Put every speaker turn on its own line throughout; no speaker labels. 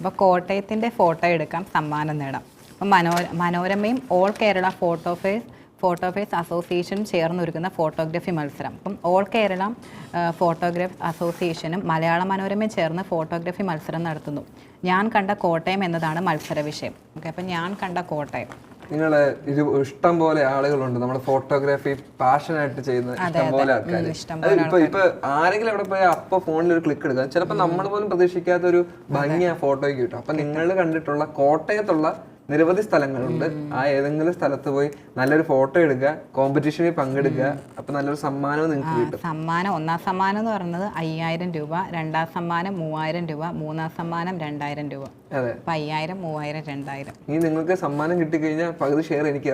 അപ്പോൾ കോട്ടയത്തിന്റെ ഫോട്ടോ എടുക്കാം സമ്മാനം നേടാം. അപ്പം മനോ മനോരമയും all Kerala photo face photo face അസോസിയേഷനും ചേർന്നൊരുക്കുന്ന ഫോട്ടോഗ്രാഫി മത്സരം. അപ്പം ഓൾ കേരള ഫോട്ടോഗ്രാഫ് അസോസിയേഷനും മലയാള മനോരമയും ചേർന്ന് ഫോട്ടോഗ്രാഫി മത്സരം നടത്തുന്നു. ഞാൻ കണ്ട കോട്ടയം എന്നതാണ് മത്സര വിഷയം. ഓക്കെ അപ്പം ഞാൻ കണ്ട കോട്ടയം.
നിങ്ങൾ ഇത് ഇഷ്ടം പോലെ ആളുകളുണ്ട്. നമ്മുടെ ഫോട്ടോഗ്രാഫി പാഷനായിട്ട് ചെയ്യുന്ന ഇഷ്ടം പോലെ ആൾക്കാർ ഇപ്പൊ ഇപ്പൊ ആരെങ്കിലും അവിടെ പോയാൽ അപ്പൊ ഫോണിൽ ഒരു ക്ലിക്ക് എടുക്കുക. ചിലപ്പോൾ നമ്മൾ പോലും പ്രതീക്ഷിക്കാത്ത ഒരു ഭംഗി ആ ഫോട്ടോയ്ക്ക് കിട്ടും അപ്പൊ നിങ്ങൾ കണ്ടിട്ടുള്ള കോട്ടയത്തുള്ള നിരവധി സ്ഥലങ്ങളുണ്ട്. ആ ഏതെങ്കിലും സ്ഥലത്ത് പോയി നല്ലൊരു ഫോട്ടോ എടുക്കുക കോമ്പറ്റീഷനിൽ പങ്കെടുക്കുക അപ്പൊ നല്ലൊരു സമ്മാനം നിങ്ങൾക്ക് കിട്ടും.
സമ്മാനം ഒന്നാം സമ്മാനം എന്ന് പറയുന്നത് അയ്യായിരം രൂപ രണ്ടാം സമ്മാനം മൂവായിരം രൂപ മൂന്നാം സമ്മാനം രണ്ടായിരം രൂപ.
അതെ.
അപ്പം അയ്യായിരം മൂവായിരം രണ്ടായിരം.
ഇനി നിങ്ങൾക്ക് സമ്മാനം കിട്ടിക്കഴിഞ്ഞാൽ പകുതി ഷെയർ എനിക്ക്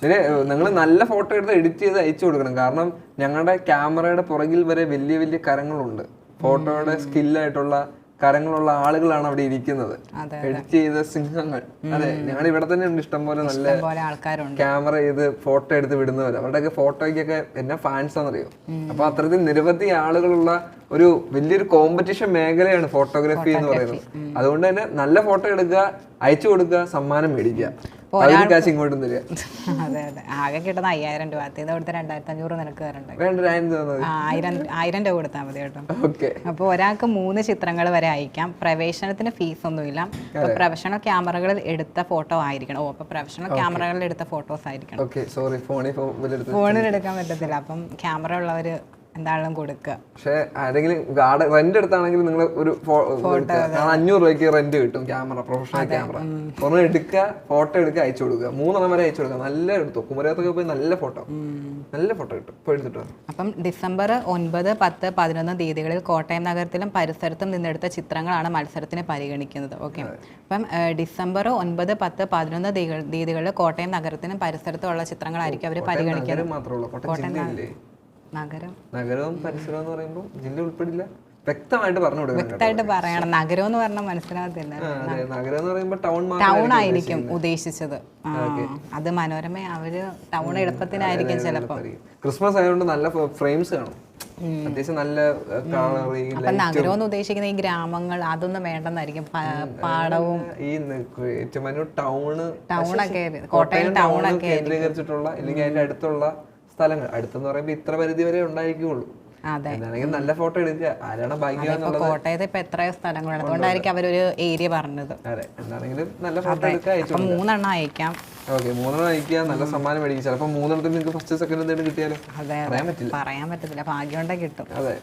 പിന്നെ നിങ്ങൾ നല്ല ഫോട്ടോ എടുത്ത് എഡിറ്റ് ചെയ്ത് അയച്ചു കൊടുക്കണം. കാരണം ഞങ്ങളുടെ ക്യാമറയുടെ പുറകിൽ വരെ വലിയ വലിയ കരങ്ങളുണ്ട്. ഫോട്ടോയുടെ സ്കില്ലായിട്ടുള്ള കരങ്ങളുള്ള ആളുകളാണ് അവിടെ ഇരിക്കുന്നത്. എഡിറ്റ് ചെയ്ത സിംഹങ്ങൾ. അതെ ഞാൻ ഇവിടെ തന്നെ ഉണ്ട്. ഇഷ്ടംപോലെ നല്ല ക്യാമറ ചെയ്ത് ഫോട്ടോ എടുത്ത് വിടുന്നവർ അവരുടെയൊക്കെ ഫോട്ടോയ്ക്കൊക്കെ എന്നെ ഫാൻസ് ആണെന്നറിയോ? അപ്പൊ അത്തരത്തിൽ നിരവധി ആളുകളുള്ള ഒരു വലിയൊരു കോമ്പറ്റീഷൻ മേഖലയാണ് ഫോട്ടോഗ്രാഫി എന്ന് പറയുന്നത്. അതുകൊണ്ട് തന്നെ നല്ല ഫോട്ടോ എടുക്കുക അയച്ചു കൊടുക്കുക സമ്മാനം മേടിക്കുക. കാശ് ഇങ്ങോട്ടും തരിക.
അതെ അതെ. ആകെ കിട്ടുന്ന അയ്യായിരം രൂപ. അതിൽ നിന്ന് കൊടുത്ത രണ്ടായിരത്തി അഞ്ഞൂറ് നിനക്ക് തരണ്ടേ
വേണ്ട ഒരു ആയിരം
ആ, ആയിരം ആയിരം രൂപ കൊടുത്താൽ മതി കേട്ടോ. അപ്പോൾ ഒരാൾക്ക് മൂന്ന് ചിത്രങ്ങൾ വരെ അയക്കാം. പ്രവേശനത്തിന് ഫീസ് ഒന്നുമില്ല. അപ്പോൾ പ്രൊഫഷണൽ ക്യാമറകളിൽ എടുത്ത ഫോട്ടോ ആയിരിക്കണം. ഓ അപ്പോൾ പ്രൊഫഷണൽ ക്യാമറകളിൽ എടുത്ത ഫോട്ടോസ് ആയിരിക്കണം.
സോറി ഫോണിൽ
ഫോണിൽ എടുക്കാൻ പറ്റത്തില്ല. അപ്പം ക്യാമറ ഉള്ളവർ എന്താണെങ്കിലും കൊടുക്കുക.
പക്ഷേ ആരെങ്കിലും ഗാർഡ് റെന്റ് എടുത്താണെങ്കിൽ നിങ്ങൾ ഒരു. അഞ്ഞൂറ് രൂപയ്ക്ക് റെന്റ് കിട്ടും ക്യാമറ പ്രൊഫഷണൽ ക്യാമറ. ഒന്ന് എടുക്കുക ഫോട്ടോ എടുക്കുക അയച്ചു കൊടുക്കുക. മൂന്നെണ്ണം വരെ അയച്ചു കൊടുക്കുക. നല്ല എടുത്തു. കുമരകത്തൊക്കെ പോയി നല്ല ഫോട്ടോ നല്ല ഫോട്ടോ കിട്ടും. ഇപ്പൊ എടുത്തിട്ട്
അപ്പം ഡിസംബർ ഒൻപത് പത്ത് പതിനൊന്ന് തീയതികളിൽ കോട്ടയം നഗരത്തിലും പരിസരത്തും നിന്നെടുത്ത ചിത്രങ്ങളാണ് മത്സരത്തിന് പരിഗണിക്കുന്നത്. ഓക്കെ. അപ്പം ഡിസംബർ ഒൻപത് പത്ത് പതിനൊന്ന് തീയതികളിൽ കോട്ടയം നഗരത്തിനും പരിസരത്തും ഉള്ള ചിത്രങ്ങളായിരിക്കും അവർ പരിഗണിക്കുന്നത്.
കോട്ടയം
നഗരം.
നഗരവും പരിസരവും എന്ന് പറയുമ്പോൾ ജില്ല ഉൾപ്പെടില്ല. വ്യക്തമായിട്ട് പറഞ്ഞു
വ്യക്തമായിട്ട് പറയണം. നഗരം എന്ന് പറഞ്ഞാൽ മനസ്സിലാകത്തില്ല.
നഗരം എന്ന് പറയുമ്പോൾ ടൗൺ
ടൗൺ ആയിരിക്കും ഉദ്ദേശിച്ചത്. അത് മനോരമ അവർ ടൗൺ എളുപ്പത്തിനായിരിക്കും ചിലപ്പോൾ
ക്രിസ്മസ് ആയതുകൊണ്ട് നല്ല ഫ്രെയിംസ് കാണും. അത്യാവശ്യം നല്ല
അപ്പൊ നഗരം എന്ന് ഉദ്ദേശിക്കുന്ന ഈ ഗ്രാമങ്ങൾ അതൊന്നും വേണ്ടെന്നായിരിക്കും. പാടവും.
ഈ ടൗൺ ടൗൺ
ഒക്കെ കോട്ടയം ടൗൺ ഒക്കെ
കേന്ദ്രീകരിച്ചിട്ടുള്ള അല്ലെങ്കിൽ അതിന്റെ അടുത്തുള്ള സ്ഥലങ്ങൾ. അടുത്തെന്ന് പറയുമ്പോൾ ഇത്ര പരിധി വരെ ഉണ്ടായിരിക്കുള്ളൂ. എന്താണെങ്കിൽ നല്ല ഫോട്ടോ എടുക്കുക. ആരാണ് ഭാഗ്യം
കോട്ടയത്ത് ഇപ്പൊ എത്രയോ സ്ഥലങ്ങളുണ്ട് അതുകൊണ്ടായിരിക്കും അവരൊരു ഏരിയ പറഞ്ഞത്.
അതെ എന്താണെങ്കിലും നല്ല ഫോട്ടോ എടുക്കുക
മൂന്നെണ്ണം അയക്കാം.
ഓക്കെ മൂന്നെണ്ണം അയക്കുക നല്ല സമ്മാനം മേടിക്കും ചിലപ്പോൾ മൂന്നെണ്ണത്തിൽ നിങ്ങൾക്ക് ഫസ്റ്റ് സെക്കൻഡ് എന്തെങ്കിലും കിട്ടിയാലോ? പറയാൻ പറ്റില്ല.
പറയാൻ പറ്റത്തില്ല. ഭാഗ്യം ഉണ്ടെങ്കിൽ കിട്ടും.
അതെ.